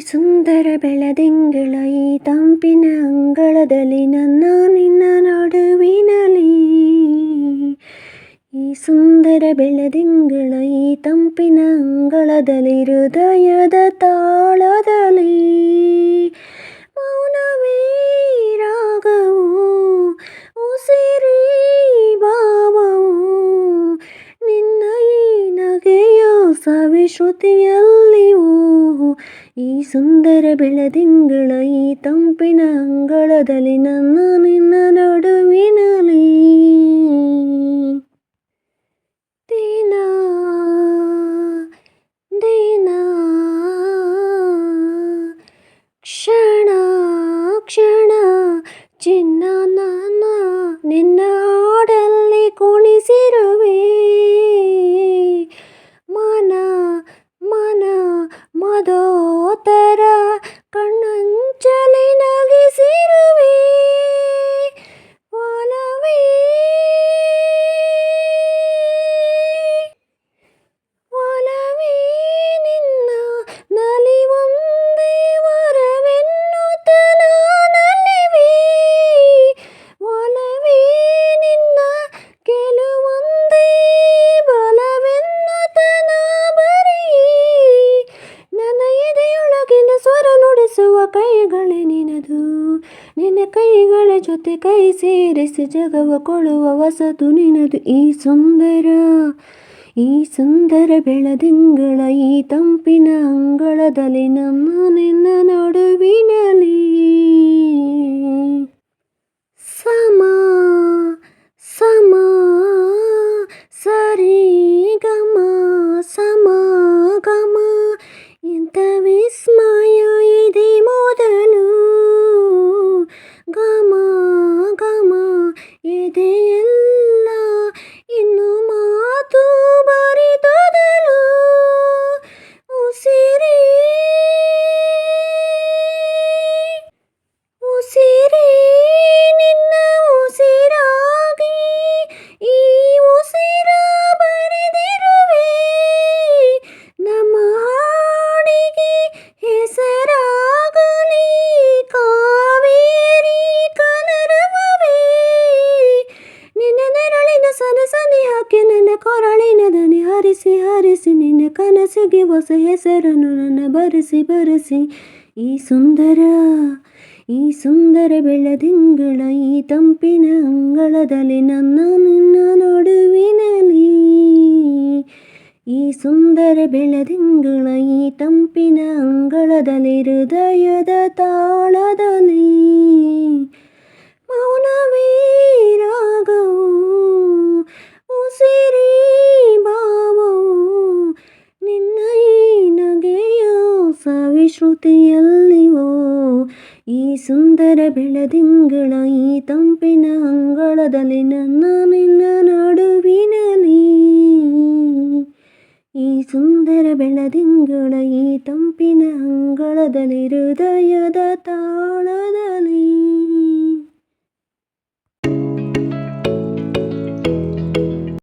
ಸುಂದರ ಬೆಳದಿಂಗಳ ತಂಪಿನ ಅಂಗಳದಲ್ಲಿ ನನ್ನ ನಿನ್ನ ನಡುವಿನಲ್ಲಿ. ಈ ಸುಂದರ ಬೆಳದಿಂಗಳ ತಂಪಿನ ಅಂಗಳದಲ್ಲಿ ಹೃದಯದ ಸವಿಶ್ರುತಿಯಲ್ಲಿಯೂ ಈ ಸುಂದರ ಬೆಳದಿಂಗಳ ಈ ತಂಪಿನ ಅಂಗಳದಲ್ಲಿ ನನ್ನ ನಿನ್ನ ನಡುವಿನಲ್ಲಿ మధోత ಕೈಗಳೇ ನಿನದು ನಿನ್ನ ಕೈಗಳ ಜೊತೆ ಕೈ ಸೇರಿಸಿ ಜಗವ ಕೊಳುವ ವಸತು ನಿನದು ಈ ಸುಂದರ ಈ ಸುಂದರ ಬೆಳದಿಂಗಳ ಈ ತಂಪಿನ ಅಂಗಳದಲ್ಲಿ ನಮ್ಮ ನಿನ್ನ ನಡುವಿನಲ್ಲಿ ಹಾಕಿ ನನ್ನ ಕೊರಳಿನ ಹರಿಸಿ ಹರಿಸಿ, ನಿನ್ನ ಕನಸಿಗೆ ಹೊಸ ಹೆಸರನ್ನು ನನ್ನ ಬರೆಸಿ ಬರೆಸಿ. ಈ ಸುಂದರ ಈ ಸುಂದರ ಬೆಳದಿಂಗಳ ಈ ತಂಪಿನ ಅಂಗಳದಲ್ಲಿ ನನ್ನ, ನಿನ್ನ ನಡುವಿನಲ್ಲಿ. ಈ ಸುಂದರ ಬೆಳದಿಂಗಳ ಈ ತಂಪಿನ ಅಂಗಳದಲ್ಲಿ, ಹೃದಯದ ತಾಳದಲ್ಲಿ. ಸವಿಶ್ರುತಿಯಲ್ಲಿವೋ ಈ ಸುಂದರ ಬೆಳದಿಂಗಳ, ಈ ತಂಪಿನ ಅಂಗಳದಲ್ಲಿ ನನ್ನ ನಿನ್ನ ನಡುವಿನಲ್ಲಿ ಈ ಸುಂದರ ಬೆಳದಿಂಗಳ, ಈ ತಂಪಿನ ಅಂಗಳದಲ್ಲಿ ಹೃದಯದ ತಾಳದಲ್ಲಿ